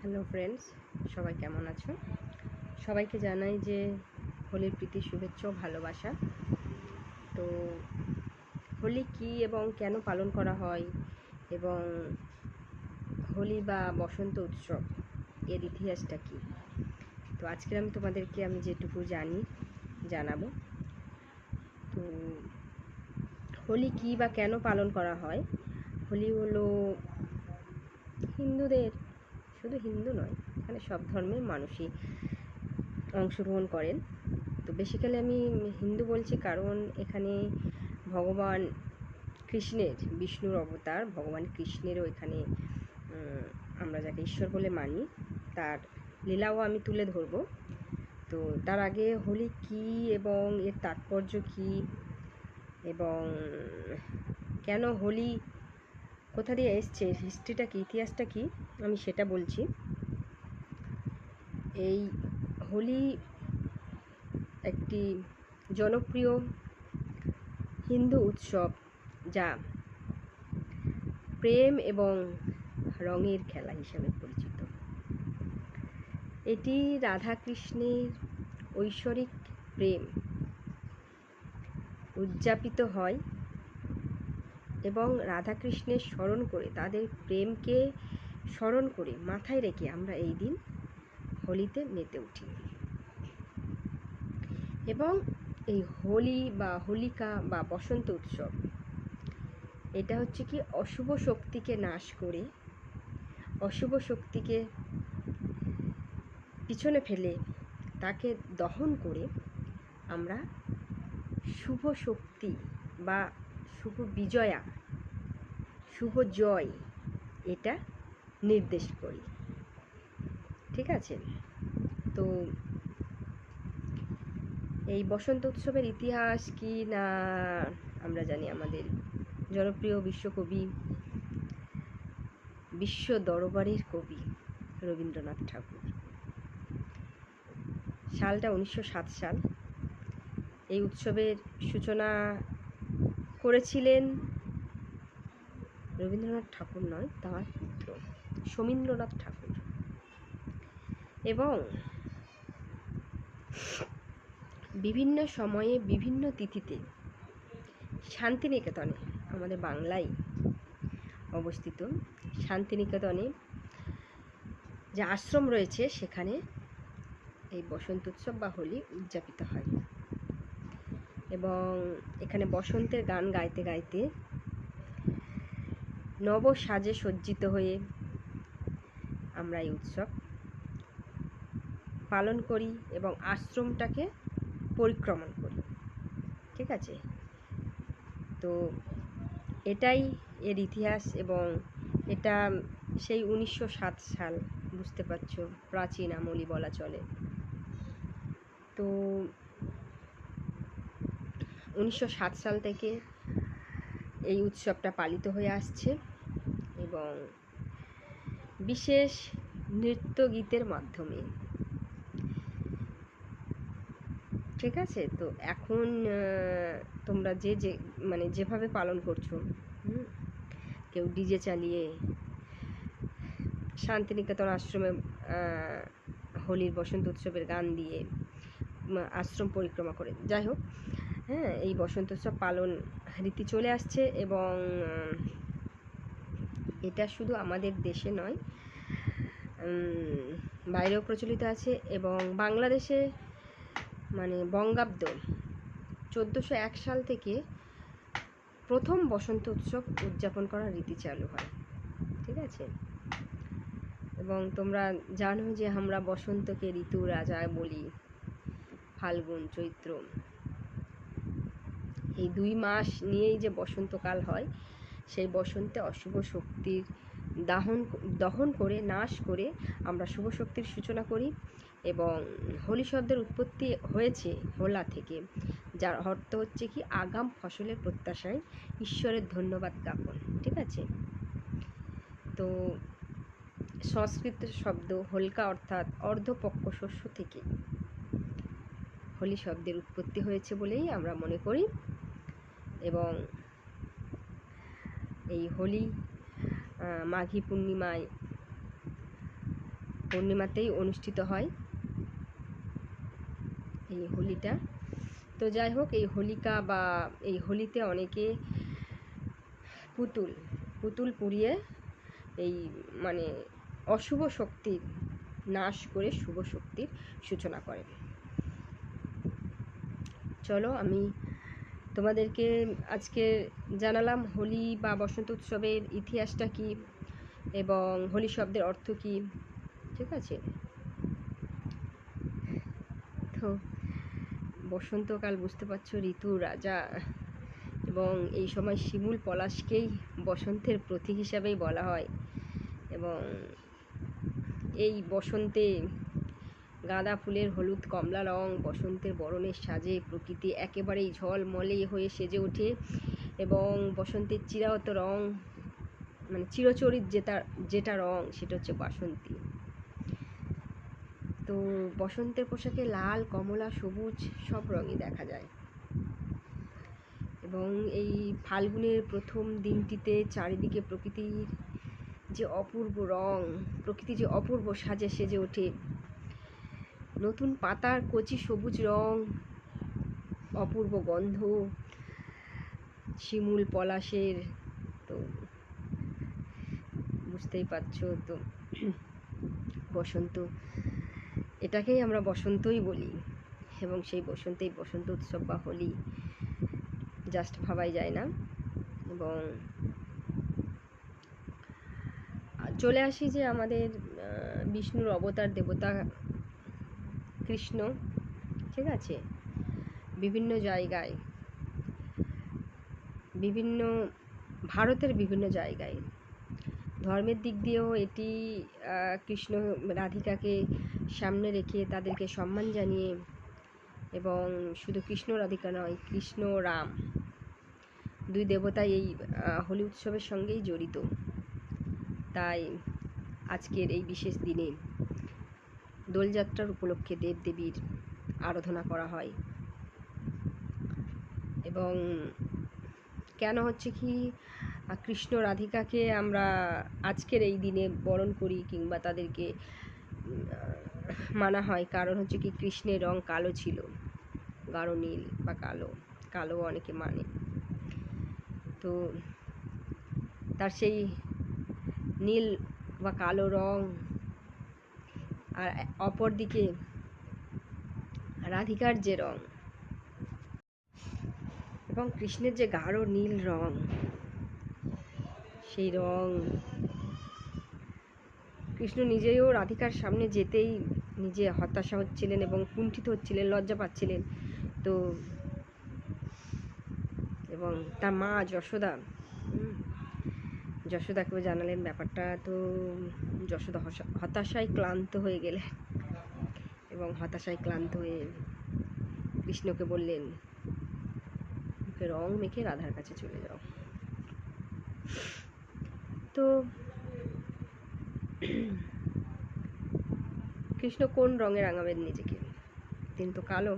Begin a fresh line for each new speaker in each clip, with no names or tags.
Hello friends, সবাই কেমন আছো? সবাইকে জানাই যে হোলির প্রীতি, শুভেচ্ছা ও ভালোবাসা। তো হোলি কি এবং কেন পালন করা হয় এবং হোলি বা বসন্ত উৎসব এর ইতিহাসটা কি? তো আজকে আমি তোমাদেরকে আমি যেটুকু জানি, জানাব। তো হোলি কি বা কেন পালন করা হয়? হোলি হলো হিন্দুদের শুধু হিন্দু নয়, এখানে সব ধর্মের মানুষই অংশগ্রহণ করেন। তো বেসিক্যালি আমি হিন্দু বলছি কারণ এখানে ভগবান কৃষ্ণের, বিষ্ণুর অবতার, ভগবান কৃষ্ণেরও এখানে আমরা যাকে ঈশ্বর বলে মানি। তার লীলাও আমি তুলে ধরব। তো তার আগে হোলি কি এবং এর তাৎপর্য কি এবং কেন হোলি কোথা দিয়ে এসছে? হিস্ট্রিটা কি? ইতিহাসটা কি? আমি সেটা বলছি। এই হোলি একটি জনপ্রিয় হিন্দু উৎসব যা প্রেম এবং রঙের খেলা হিসাবে পরিচিত। এটি রাধাকৃষ্ণের ঐশ্বরিক প্রেম উদযাপিত হয় এবং রাধাকৃষ্ণের স্মরণ করে, তাদের প্রেমকে স্মরণ করে মাথায় রেখে আমরা এই দিন হোলিতে মেতে উঠি। এবং এই হোলি বা হোলিকা বা বসন্ত উৎসব, এটা হচ্ছে কি অশুভ শক্তিকে নাশ করে, অশুভ শক্তিকে পিছনে ফেলে তাকে দহন করে আমরা শুভ শক্তি বা শুভ বিজয়া, শুভ জয়, এটা নির্দেশ করি। ঠিক আছে? তো এই বসন্ত উৎসবের ইতিহাস কি না আমরা জানি আমাদের। জনপ্রিয় বিশ্বকবি, বিশ্ব দরবারের কবি রবীন্দ্রনাথ ঠাকুর। সালটা উনিশশো সাত সাল। এই উৎসবের সূচনা করেছিলেন রবীন্দ্রনাথ ঠাকুর নয়, তাঁর পুত্র সমীন্দ্রনাথ ঠাকুর। এবং বিভিন্ন সময়ে বিভিন্ন তিথিতে শান্তিনিকেতনে, আমাদের বাংলায় অবস্থিত শান্তিনিকেতনে যে আশ্রম রয়েছে, সেখানে এই বসন্ত উৎসব বা হোলি উদযাপিত হয়। এবং এখানে বসন্তের গান গাইতে গাইতে নব সাজে সজ্জিত হয়ে আমরা এই উৎসব পালন করি এবং আশ্রমটাকে পরিক্রমণ করি। ঠিক আছে? তো এটাই এর ইতিহাস এবং এটা সেই উনিশশো সাত সাল, বুঝতে পারছ, প্রাচীন আমলই বলা চলে। তো উনিশশো সাত সাল থেকে এই উৎসবটা পালিত হয়ে আসছে এবং বিশেষ নৃত্য গীতের মাধ্যমে। ঠিক আছে? তো এখন তোমরা যে যে মানে যেভাবে পালন করছ কেউ ডিজে চালিয়ে শান্তিনিকেতন আশ্রমে হোলির বসন্ত উৎসবের গান দিয়ে আশ্রম পরিক্রমা করে। যাই হোক হ্যাঁ এই বসন্ত উৎসব পালন রীতি চলে আসছে এবং এটা শুধু আমাদের দেশে নয় বাইরেও প্রচলিত আছে এবং বাংলাদেশে মানে বঙ্গাব্দ চোদ্দোশো এক সাল থেকে প্রথম বসন্ত উৎসব উদযাপন করার রীতি চালু হয়, ঠিক আছে? এবং তোমরা জানো যে আমরা বসন্তকে ঋতু রাজা বলি, ফাল্গুন, চৈত্র। এই দুই মাস নিয়েই যে বসন্তকাল হয়, সেই বসন্তে অশুভ শক্তির দাহন, দহন করে, নাশ করে আমরা শুভ শক্তির সূচনা করি এবং হোলি শব্দের উৎপত্তি হয়েছে হোলা থেকে, যার অর্থ হচ্ছে কি আগাম ফসলের প্রত্যাশায় ঈশ্বরের ধন্যবাদ জ্ঞাপন, ঠিক আছে? তো সংস্কৃত শব্দ হোলকা অর্থাৎ অর্ধপক্ষ শস্য থেকে হোলি শব্দের উৎপত্তি হয়েছে বলেই আমরা মনে করি। এবং এই হোলি মাঘী পূর্ণিমায়, পূর্ণিমাতেই অনুষ্ঠিত হয় এই হোলিটা। তো যাই হোক, এই হোলিকা বা এই হোলিতে অনেকে পুতুল পুতুল পুড়িয়ে এই মানে অশুভ শক্তির নাশ করে শুভ শক্তির সূচনা করে চলো আমি তোমাদেরকে আজকে জানালাম হোলি বা বসন্ত উৎসবের ইতিহাসটা কি এবং হোলি শব্দের অর্থ কি? ঠিক আছে? তো বসন্তকাল বুঝতে পারছ ঋতু রাজা। এবং এই সময় শিমুল পলাশকেই বসন্তের প্রতীক হিসাবেই বলা হয়। এবং এই বসন্তে গাঁদা ফুলের হলুদ, কমলা রং, বসন্তের বরণের সাজে প্রকৃতি একেবারেই ঝলমলে হয়ে সেজে ওঠে এবং বসন্তের চিরায়ত রং মানে চিরচরিত যেটা যেটা রং সেটা হচ্ছে বাসন্তী। তো বসন্তের পোশাকে লাল, কমলা, সবুজ সব রঙই দেখা যায়। এবং এই ফাল্গুনের প্রথম দিনটিতে চারিদিকে প্রকৃতির যে অপূর্ব রং প্রকৃতি যে অপূর্ব সাজে সেজে ওঠে নতুন পাতার কচি সবুজ রং, অপূর্ব গন্ধ, শিমুল পলাশের, তো বুঝতেই পারছ তো। বসন্ত, এটাকেই আমরা বসন্তই বলি। এবং সেই বসন্তেই বসন্ত উৎসব বা হোলি জাস্ট ভাবাই যায় না। এবং চলে আসি যে আমাদের বিষ্ণুর অবতার দেবতা কৃষ্ণ ঠিক আছে? বিভিন্ন জায়গায়, বিভিন্ন ভারতের বিভিন্ন জায়গায়। ধর্মের দিক দিয়েও এটি কৃষ্ণ রাধিকাকে সামনে রেখে তাদেরকে সম্মান জানিয়ে এবং শুধু কৃষ্ণ রাধিকা নয়, কৃষ্ণ রাম, দুই দেবতাই এই হোলি উৎসবের সঙ্গেই জড়িত। তাই আজকের এই বিশেষ দিনে দোলযাত্রার উপলক্ষে দেবদেবীর আরাধনা করা হয়। এবং কেন হচ্ছে কি কৃষ্ণ রাধিকাকে আমরা আজকের এই দিনে বরণ করি কিংবা তাদেরকে মানা হয়, কারণ হচ্ছে কি কৃষ্ণের রং কালো ছিল, গাঢ় নীল বা কালো কালো অনেকে মানে। তো তার সেই নীল বা কালো রং আর অপরদিকে রাধিকার যে রং এবং কৃষ্ণের যে গাঢ় নীল রং, সেই রং কৃষ্ণ নিজেও রাধিকার সামনে যেতেই নিজে হতাশা হচ্ছিলেন এবং কুণ্ঠিত হচ্ছিলেন, লজ্জা পাচ্ছিলেন। তো এবং তার মা যশোদা যশোদাকেও জানালেন ব্যাপারটা। তো যশোদা হতাশায় ক্লান্ত হয়ে গেলেন এবং হতাশায় ক্লান্ত হয়ে কৃষ্ণকে বললেন, মুখে রং মেখে রাধার কাছে চলে যাও। তো কৃষ্ণ কোন রঙে রাঙাবেন নিজেকে? তিনি তো কালো,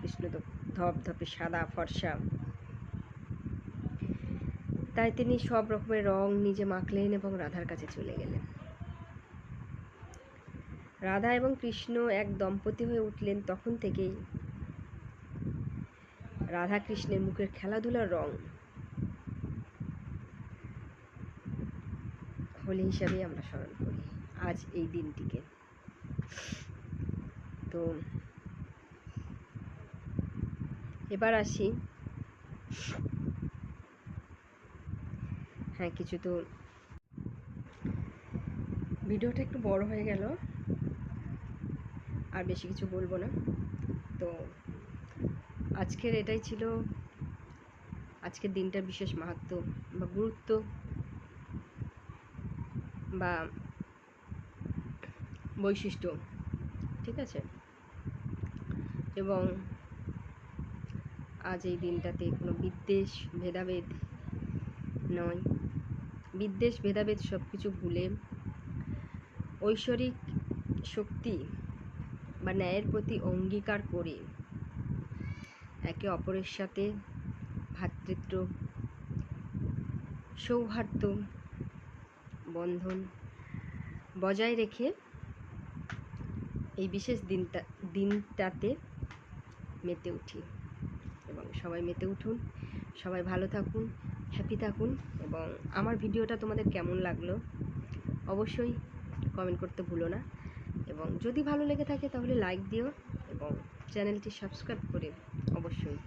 কৃষ্ণ তো ধপধপে সাদা, ফর্সা। তাই তিনি সব রকমের রং নিজে মাখলেন এবং রাধার কাছে চলে গেলেন। রাধা এবং কৃষ্ণ এক দম্পতি হয়ে উঠলেন তখন থেকেই। রাধা কৃষ্ণের মুখের খেলাধুলার রং হোলি হিসাবেই আমরা স্মরণ করি আজ এই দিনটিকে। তো এবার আসি হ্যাঁ কিছু তো। ভিডিওটা একটু বড় হয়ে গেল। আর বেশি কিছু বলব না। তো আজকের এটাই ছিল। আজকের দিনটার বিশেষ মাহাত্ম বা গুরুত্ব বা বৈশিষ্ট্য, ঠিক আছে? এবং আজ এই দিনটাতে কোনো বিদ্বেষ, ভেদাভেদ নয়। বিদ্বেষ, ভেদাভেদ সব কিছু ভুলে ঐশ্বরিক শক্তি বা ন্যায়ের প্রতি অঙ্গীকার করে একে অপরের সাথে ভ্রাতৃত্ব সৌহার্দ্য বন্ধন বজায় রেখে এই বিশেষ দিনটা, দিনটাতে মেতে উঠি। এবং সবাই মেতে উঠুন, সবাই ভালো থাকুন হ্যাপি থাকুন এবং আমার ভিডিওটা তোমাদের কেমন লাগল অবশ্যই কমেন্ট করতে ভুলো না এবং যদি ভালো লেগে থাকে তাহলে লাইক দিও এবং চ্যানেলটি সাবস্ক্রাইব করে অবশ্যই